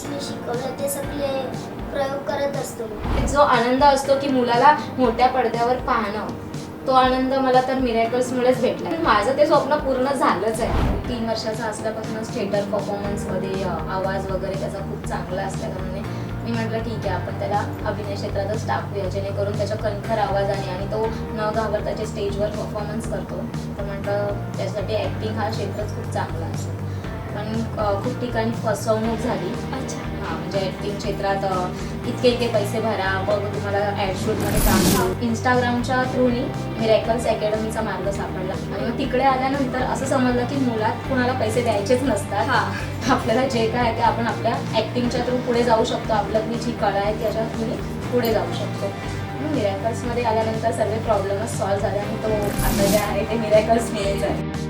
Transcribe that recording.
शिकवलं ते सगळे प्रयोग करत असतो. जो आनंद असतो की मुलाला मोठ्या पडद्यावर पाहणं तो आनंद मला तर मिरॅकल्समुळेच भेटला. माझं ते स्वप्न पूर्ण झालंच आहे. तीन वर्षाचा असल्यापासूनच थिएटर परफॉर्मन्समध्ये आवाज वगैरे त्याचा खूप चांगला असल्याकारणाने मी म्हटलं ठीक आहे आपण त्याला अभिनय क्षेत्रातच टाकूया जेणेकरून त्याच्या कणखर आवाजाने आणि तो न घाबरता जे स्टेजवर परफॉर्मन्स करतो. तर म्हटलं त्यासाठी ॲक्टिंग हा क्षेत्रच खूप चांगला असेल पण अं, खूप ठिकाणी फसवणूक झाली. अच्छा. हा म्हणजे ऍक्टिंग क्षेत्रात इतके इतके पैसे भरा मग तुम्हाला ॲड शूटमध्ये काम इंस्टाग्रामच्या थ्रूनी मिरॅकल्स अकॅडमीचा मार्ग सापडला. आणि मग तिकडे आल्यानंतर असं समजलं की मुलात कुणाला पैसे द्यायचेच नसतात. हा. आपल्याला जे काय आहे ते आपण आपल्या ॲक्टिंगच्या थ्रू पुढे जाऊ शकतो. आपल्यातली जी कला आहे त्याच्या थ्रू पुढे जाऊ शकतो. मिरॅकल्समध्ये आल्यानंतर सर्व प्रॉब्लेमच सॉल्व्ह झाले आणि तो आता जे आहे ते मिरॅकल्स आहे